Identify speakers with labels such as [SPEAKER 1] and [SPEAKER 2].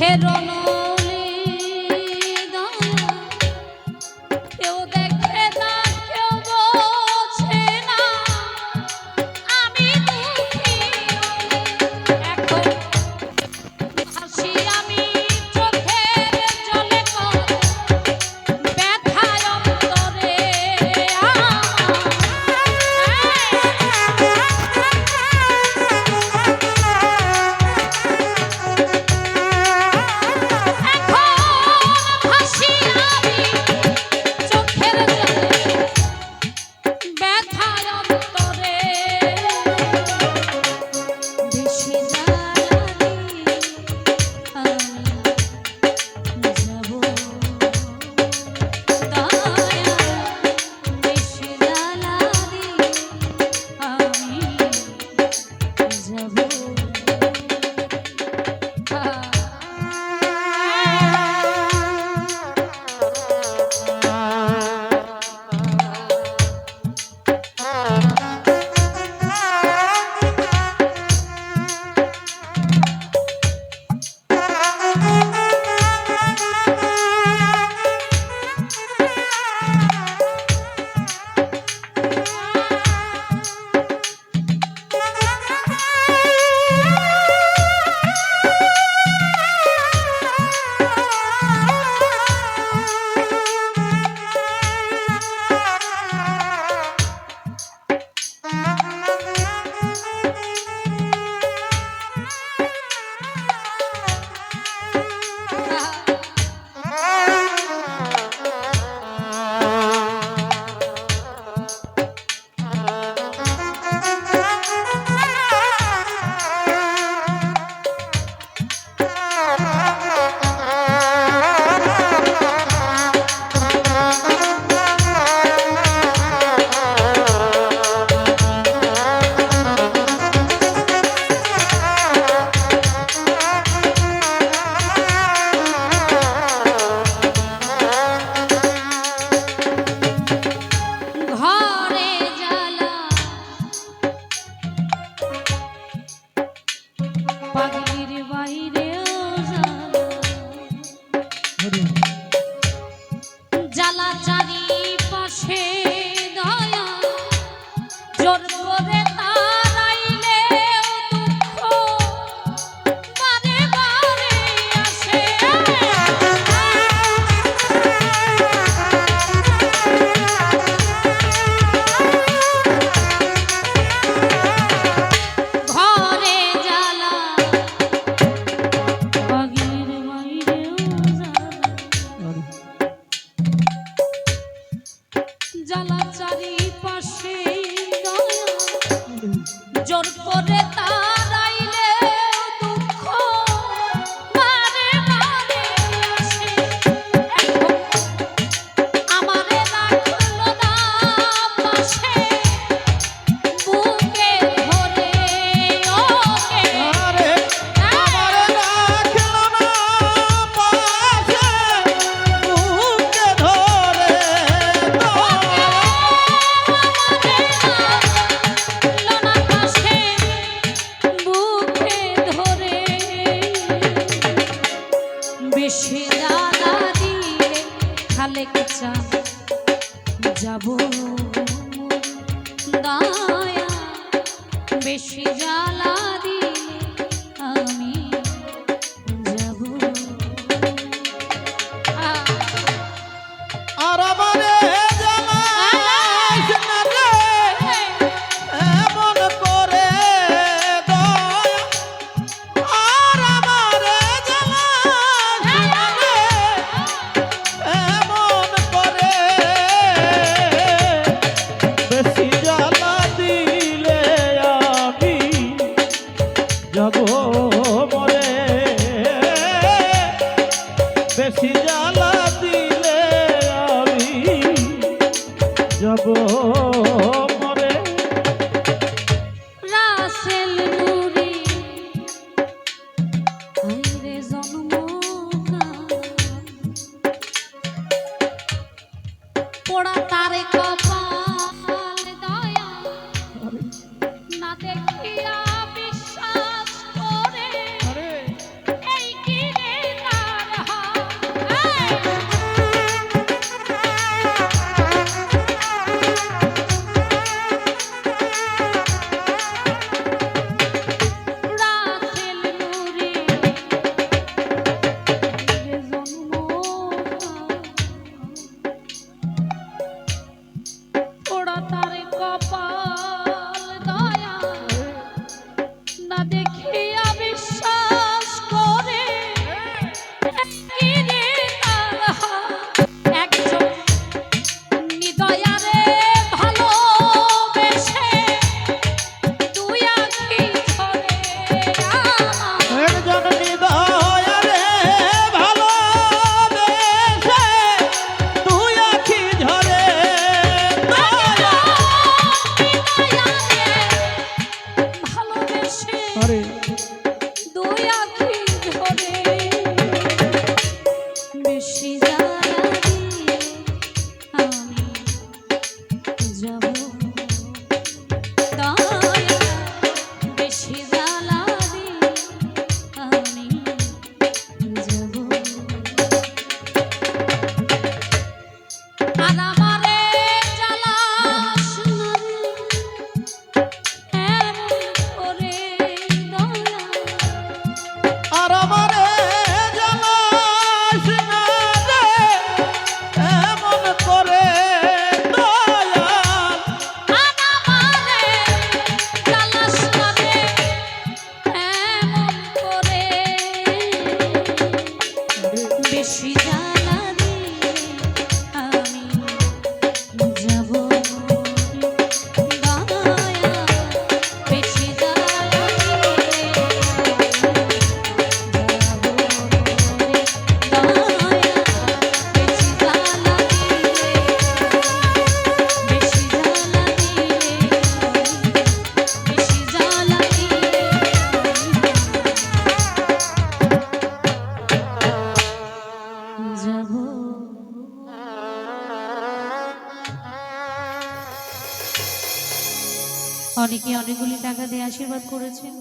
[SPEAKER 1] জ্বলিয়া
[SPEAKER 2] মরে। বেশি জ্বালা দিলে আমি যাব মরে।
[SPEAKER 1] রাসেল মুড়ি পড়া তারে কব আমাদেরকে অনেকগুলি টাকা দিয়ে আশীর্বাদ করেছেন।